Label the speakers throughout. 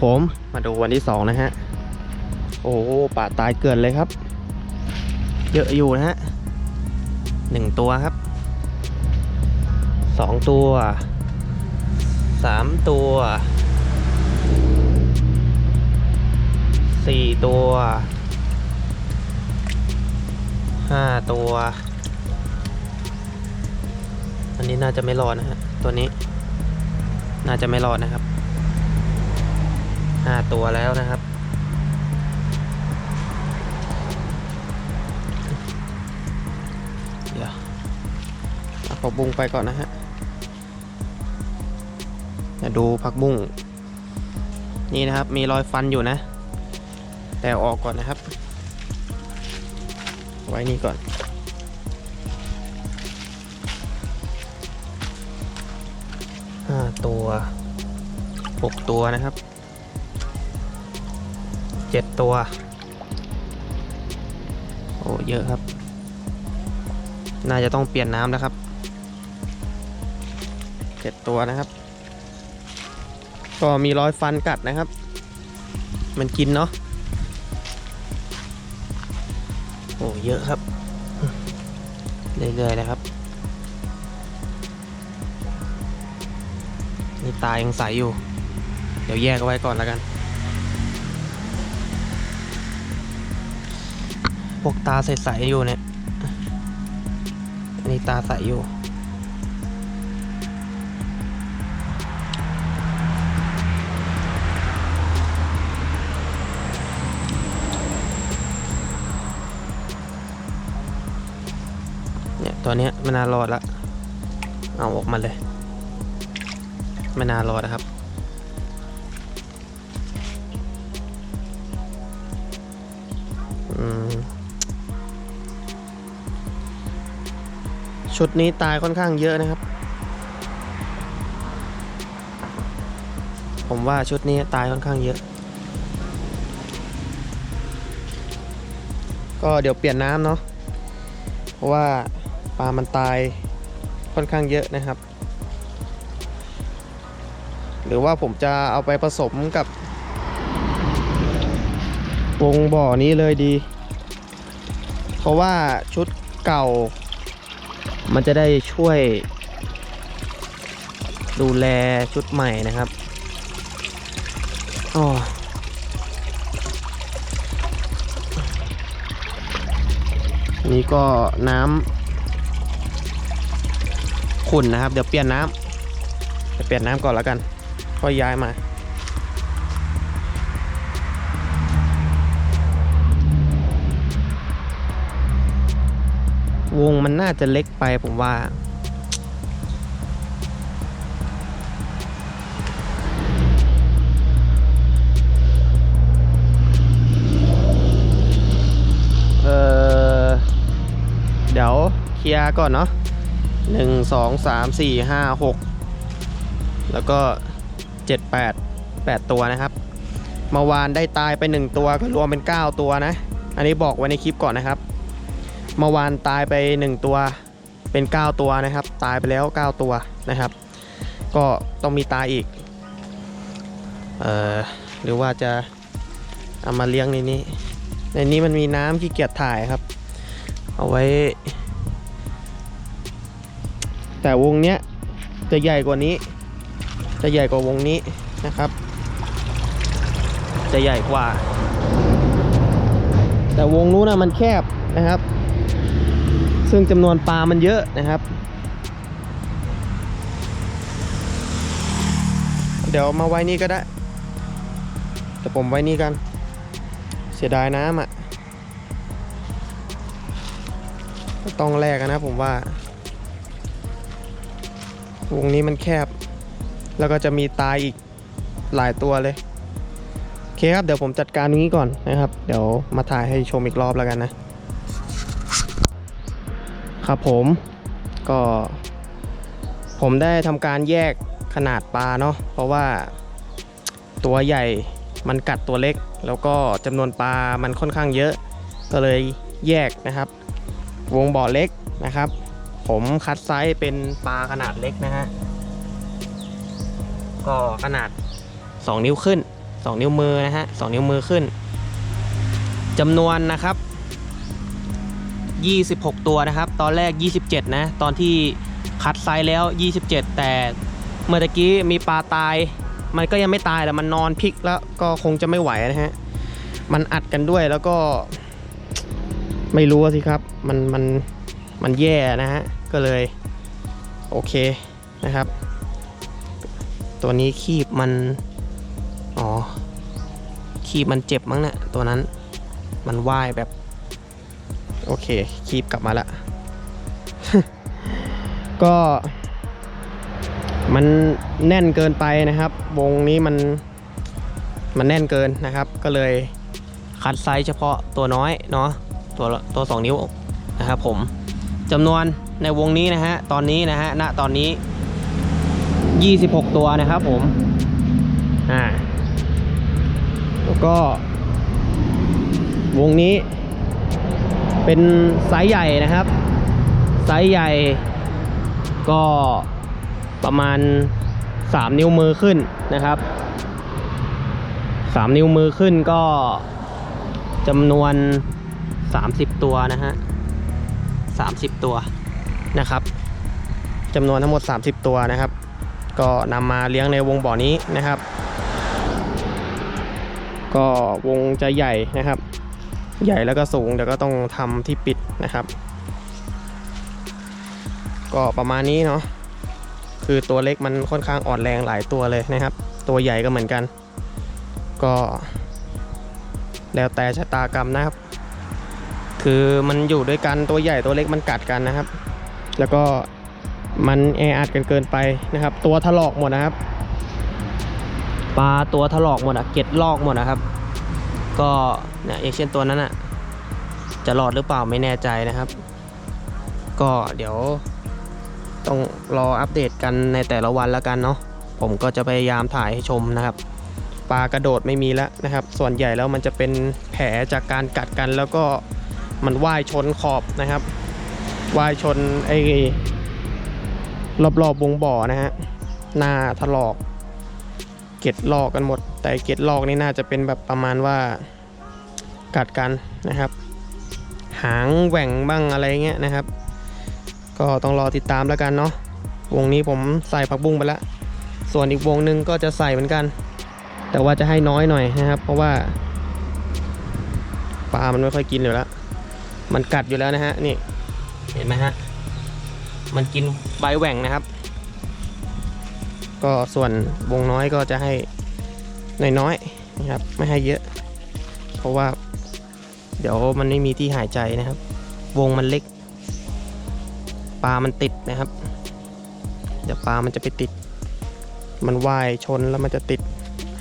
Speaker 1: ผมมาดูวันที่สองนะฮะ โอ้โหป่าตายเกินเลยครับ เยอะอยู่นะฮะหนึ่งตัวครับสองตัวสามตัวสี่ตัวห้าตัว อันนี้น่าจะไม่รอดนะฮะ ตัวนี้ น่าจะไม่รอดนะครับ ห้าตัวแล้วนะครับ เดี๋ยวผักบุ้งไปก่อนนะฮะเดี๋ยวดูผักบุ้งนี่นะครับ มีรอยฟันอยู่นะ แต่อออกก่อนนะครับ ไว้นี่ก่อนห้าตัวหกตัวนะครับ เจ็ดตัว โอ้เยอะครับ น่าจะต้องเปลี่ยนน้ำนะครับเจ็ดตัวนะครับ ก็มีรอยฟันกัดนะครับ มันกินเนาะโอ้เยอะครับ เรื่อยๆนะครับ นี่ตายังใสอยู่ เดี๋ยวแยกเอาไว้ก่อนแล้วกัน วกตาใสๆอยู่เนี่ยอันนี้ตาใสอยู่ เนี่ยตัวเนี้ยม่น่ารอดละเอาออกมาเลยไม่น่ารอดนะครับอืม ชุดนี้ตายค่อนข้างเยอะนะครับ ผมว่าชุดนี้ตายค่อนข้างเยอะ ก็เดี๋ยวเปลี่ยนน้ำเนาะเพราะว่าปลามันตายค่อนข้างเยอะนะครับ หรือว่าผมจะเอาไปผสมกับวงบ่อนี้เลยดี เพราะว่าชุดเก่า มันจะได้ช่วย ดูแลชุดใหม่นะครับอ๋อนี่ก็น้ำขุ่นนะครับ เดี๋ยวเปลี่ยนน้ำจะเปลี่ยนน้ำก่อนแล้วกัน ก็ย้ายมา วงมันน่าจะเล็กไปผมว่า เออเดี๋ยวเคลียร์ก่อนเนาะหนึ่งสองสามสี่ห้าหกแล้วก็เจ็ดแปดแปดตัวนะครับเมื่อวานได้ตายไปหนึ่งตัวก็รวมเป็นเก้าตัวนะ อันนี้บอกไว้ในคลิปก่อนนะครับ เมื่อวานตายไป 1 ตัวเป็น 9 ตัวนะครับ ตายไปแล้ว 9 ตัวนะครับ ก็ต้องมีตายอีกเอ่อหรือว่าจะเอามาเลี้ยงในนี้ ในนี้มันมีน้ำขี้เกียจถ่ายครับ เอาไว้ แต่วงเนี้ยจะใหญ่กว่านี้ จะใหญ่กว่าวงนี้นะครับ จะใหญ่กว่า แต่วงนู้นนะมันแคบนะครับ ซึ่งจำนวนปลามันเยอะนะครับ เดี๋ยวมาไว้นี่ก็ได้ แต่ผมไว้นี่กัน เสียดายน้ำอะ ต้องแลกนนะผมว่าวงนี้มันแคบ แล้วก็จะมีตายอีกหลายตัวเลย โอเคครับ เดี๋ยวผมจัดการตรงนี้ก่อนนะครับ เดี๋ยวมาถ่ายให้ชมอีกรอบแล้วกันนะ ครับผมก็ ผมได้ทำการแยกขนาดปลาเนาะเพราะว่าตัวใหญ่มันกัดตัวเล็ก แล้วก็จำนวนปลามันค่อนข้างเยอะ ก็เลยแยกนะครับ วงบ่อเล็กนะครับ ผมคัดไซส์เป็นปลาขนาดเล็กนะฮะก็ขนาด 2 นิ้วขึ้น 2 นิ้วมือนะฮะ2นิ้วมือขึ้นจำนวนนะครับ 26 ตัวนะครับ ตอนแรก 27 นะ ตอนที่คัดไซส์แล้ว 27 แต่เมื่อกี้มีปลาตาย มันก็ยังไม่ตายแต่มันนอนพลิกแล้วก็คงจะไม่ไหวนะฮะ มันอัดกันด้วยแล้วก็ ไม่รู้สิครับ มันมันมันแย่นะฮะ ก็เลย โอเคนะครับ ตัวนี้คีบมัน อ๋อ คีบมันเจ็บมั้งนะ่ะตัวนั้น มันว่ายแบบ โอเคคีบกลับมาละ ก็ มันแน่นเกินไปนะครับ วงนี้มันมันแน่นเกินนะครับ ก็เลยคัดไซส์เฉพาะตัวน้อยเนาะตัวตัว 2 นิ้วนะครับผมจำนวนในวงนี้นะฮะตอนนี้นะฮะณตอนนี้ 26 ตัวนะครับผมอ่าแล้วก็วงนี้ เป็นไซส์ใหญ่นะครับ ไซส์ใหญ่ ก็ประมาณ 3 นิ้วมือขึ้นนะครับ 3 นิ้วมือขึ้นก็จำนวน 30 ตัวนะฮะ30 ตัวนะครับจำนวนทั้งหมด 30 ตัวนะครับ ก็นำมาเลี้ยงในวงบ่อนี้นะครับ ก็วงจะใหญ่นะครับ ใหญ่แล้วก็สูงเดี๋ยวก็ต้องทำที่ปิดนะครับ ก็ประมาณนี้เนาะคือตัวเล็กมันค่อนข้างอ่อนแรงหลายตัวเลยนะครับ ตัวใหญ่ก็เหมือนกัน ก็ แล้วแต่ชะตากรรมนะครับ คือมันอยู่ด้วยกันตัวใหญ่ตัวเล็กมันกัดกันนะครับ แล้วก็มันแออัดกันเกินไปนะครับ ตัวถลอกหมดนะครับปลาตัวถลอกหมดอะเก็ดลอกหมดนะครับ ก็เนี่ยอย่างเช่นตัวนั้นอะจะรอดหรือเปล่าไม่แน่ใจนะครับ ก็เดี๋ยวต้องรออัปเดตกันในแต่ละวันแล้วกันเนาะผมก็จะพยายามถ่ายให้ชมนะครับปลากระโดดไม่มีแล้วนะครับ ส่วนใหญ่แล้วมันจะเป็นแผลจากการกัดกันแล้วก็มันว่ายชนขอบนะครับว่ายชนไอ้รอบๆวงบ่อนะฮะหน้าถลอก เก็ดลอกกันหมดแต่เกล็ดลอกนี่น่าจะเป็นแบบประมาณว่ากัดกันนะครับ หางแหว่งบ้างอะไรเงี้ยนะครับ ก็ต้องรอติดตามแล้วกันเนาะวงนี้ผมใส่ผักบุ้งไปแล้วส่วนอีกวงหนึ่งก็จะใส่เหมือนกัน แต่ว่าจะให้น้อยหน่อยนะครับ เพราะว่าปลามันไม่ค่อยกินอยู่แล้ว มันกัดอยู่แล้วนะฮะนี่เห็นไหมฮะมันกินใบแหว่งนะครับ ก็ส่วนวงน้อยก็จะให้ น้อยๆนะครับ ไม่ให้เยอะ เพราะว่า เดี๋ยวมันไม่มีที่หายใจนะครับ วงมันเล็ก ปลามันติดนะครับ เดี๋ยวปลามันจะไปติด มันว่ายชนแล้วมันจะติด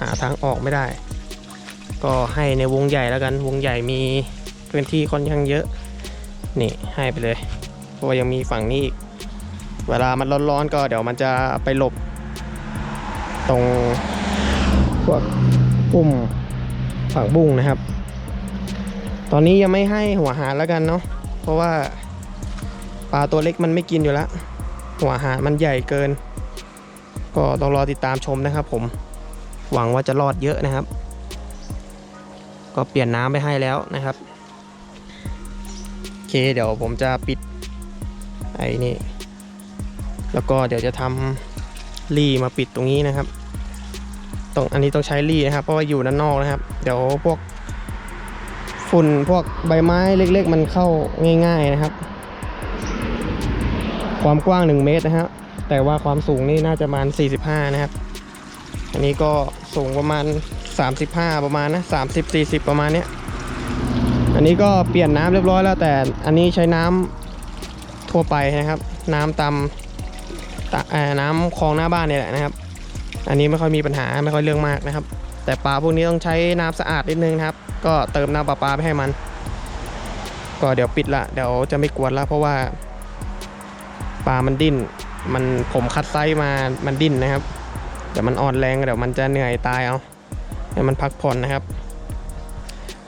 Speaker 1: หาทางออกไม่ได้ ก็ให้ในวงใหญ่แล้วกัน วงใหญ่มีพื้นที่ค่อนข้างเยอะ นี่ให้ไปเลยเพราะว่ายังมีฝั่งนี้อีก เวลามันร้อนๆก็เดี๋ยวมันจะไปหลบตรง พวกปุ่มผักบุ้งนะครับ ตอนนี้ยังไม่ให้หัวหารแล้วกันเนาะเพราะว่าปลาตัวเล็กมันไม่กินอยู่แล้วหัวหารมันใหญ่เกิน ก็ต้องรอติดตามชมนะครับ ผมหวังว่าจะรอดเยอะนะครับ ก็เปลี่ยนน้ำไปให้แล้วนะครับโอเคเดี๋ยวผมจะปิดไอ้นี่แล้วก็เดี๋ยวจะทำรีมาปิดตรงนี้นะครับ ตรงอันนี้ต้องใช้รีนะครับเพราะว่าอยู่ด้านนอกนะครับ เดี๋ยวพวกฝุ่นพวกใบไม้เล็ก ๆ มันเข้าง่าย ๆนะครับ ความกว้าง 1 เมตรนะฮะแต่ว่าความสูงนี่น่าจะประมาณ 45 นะครับ อันนี้ก็สูงประมาณ 35 ประมาณนะ30 40 ประมาณเนี้ยอันนี้ก็เปลี่ยนน้ำเรียบร้อยแล้ว แต่อันนี้ใช้น้ำทั่วไปนะครับ น้ำตำตะเอ่อน้ำคลองหน้าบ้านเนี่ยแหละนะครับ อันนี้ไม่ค่อยมีปัญหาไม่ค่อยเรื่องมากนะครับ แต่ปลาพวกนี้ต้องใช้น้ำสะอาดนิดนึงครับ ก็เติมน้ำประปาไปให้มัน ก็เดี๋ยวปิดละเดี๋ยวจะไม่กวนละเพราะว่าปลามันดิ้น มันผมคัดไซส์มามันดิ้นนะครับเดี๋ยวมันอ่อนแรงเดี๋ยวมันจะเหนื่อยตายเอาให้มันพักผ่อนนะครับ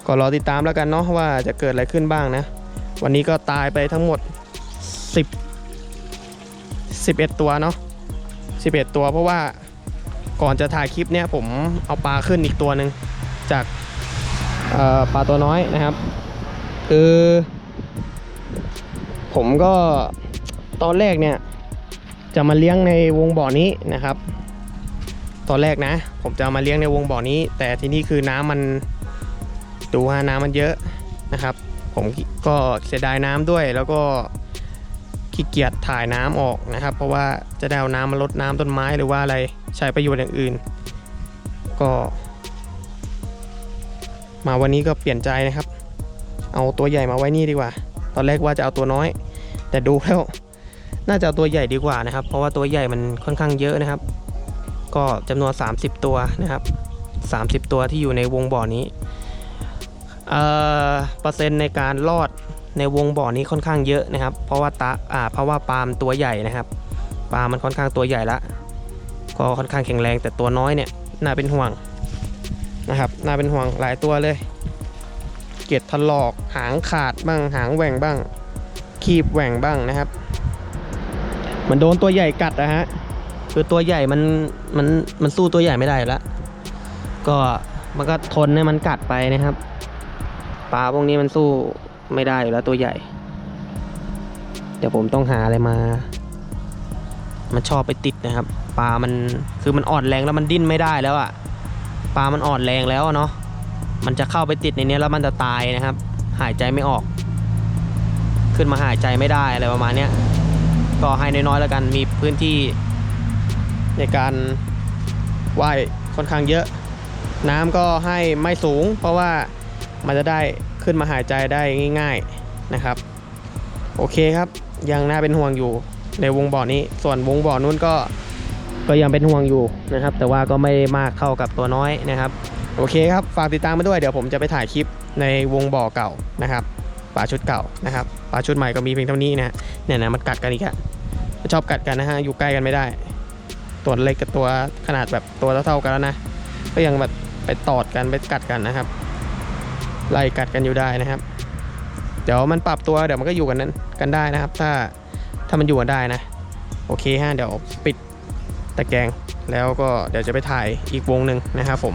Speaker 1: ก็รอติดตามแล้วกันเนาะว่าจะเกิดอะไรขึ้นบ้างนะ วันนี้ก็ตายไปทั้งหมด 10 11 ตัวเนาะ11 ตัวเพราะว่า ก่อนจะถ่ายคลิปเนี่ยผมเอาปลาขึ้นอีกตัวหนึ่งจากปลาตัวน้อยนะครับ คือ ผมก็ตอนแรกเนี่ยจะมาเลี้ยงในวงบ่อนี้นะครับ ตอนแรกนะ ผมจะมาเลี้ยงในวงบ่อนี้ แต่ที่นี่คือน้ำมันดูว่าน้ำมันเยอะนะครับ ผมก็เสียดายน้ำด้วยแล้วก็ ขี้เกียจถ่ายน้ำออกนะครับ เพราะว่าจะได้เอาน้ำมาลดน้ำต้นไม้หรือว่าอะไรใช้ประโยชน์อย่างอื่น ก็ มาวันนี้ก็เปลี่ยนใจนะครับ เอาตัวใหญ่มาไว้นี่ดีกว่า ตอนแรกว่าจะเอาตัวน้อย แต่ดูแล้วน่าจะเอาตัวใหญ่ดีกว่านะครับ เพราะว่าตัวใหญ่มันค่อนข้างเยอะนะครับ ก็จำนวน 30 ตัวนะครับ 30 ตัวที่อยู่ในวงบ่อนี้เอ่อเปอร์เซ็นต์ในการรอด ในวงบ่อนี้ค่อนข้างเยอะนะครับ เพราะว่าตาอ่าเพราะว่าปลาล์มตัวใหญ่นะครับปลามันค่อนข้างตัวใหญ่ละก็ค่อนข้างแข็งแรงแต่ตัวน้อยเนี่ยน่าเป็นห่วงนะครับน่าเป็นห่วงหลายตัวเลย เกล็ดถลอกหางขาดบ้างหางแหว่งบ้าง คีบแหว่งบ้างนะครับ มันโดนตัวใหญ่กัดนะฮะคือตัวใหญ่มันมันมันสู้ตัวใหญ่ไม่ได้แล้วก็มันก็ทนให้มันกัดไปนะครับปลาพวกนี้มันสู้ ไม่ได้อยู่แล้วตัวใหญ่ เดี๋ยวผมต้องหาอะไรมา มันชอบไปติดนะครับ ปลามันคือมันอ่อนแรงแล้วมันดิ้นไม่ได้แล้วอะ่ะปลามันอ่อนแรงแล้วเนาะมันจะเข้าไปติดในนี้แล้วมันจะตายนะครับ หายใจไม่ออก ขึ้นมาหายใจไม่ได้อะไรประมาณเนี้ยก็ให้น้อยๆแล้วกันมีพื้นที่ ในการว่ายค่อนข้างเยอะ น้ำก็ให้ไม่สูง เพราะว่ามันจะได้ ขึ้นมาหายใจได้ง่าย ๆนะครับ โอเคครับยังน่าเป็นห่วงอยู่ในวงบ่อนี้ ส่วนวงบ่อนู้นก็ก็ยังเป็นห่วงอยู่นะครับ แต่ว่าก็ไม่ได้มากเท่ากับตัวน้อยนะครับ โอเคครับ ฝากติดตามมาด้วยเดี๋ยวผมจะไปถ่ายคลิปในวงบ่อเก่านะครับปลาชุดเก่านะครับปลาชุดใหม่ก็มีเพียงเท่านี้นะเนี่ยนะมันกัดกันอีกอะชอบกัดกันนะฮะอยู่ใกล้กันไม่ได้ ตัวเล็กกับตัวขนาดแบบตัวเท่าๆกันแล้วนะก็ยังแบบไปตอดกันไปกัดกันนะครับ ไล่กัดกันอยู่ได้นะครับ เดี๋ยวมันปรับตัวเดี๋ยวมันก็อยู่กันนั้นกันได้นะครับ ถ้าถ้ามันอยู่กันได้นะ โอเคฮะเดี๋ยวปิดตะแกรงแล้วก็เดี๋ยวจะไปถ่ายอีกวงหนึ่งนะครับผม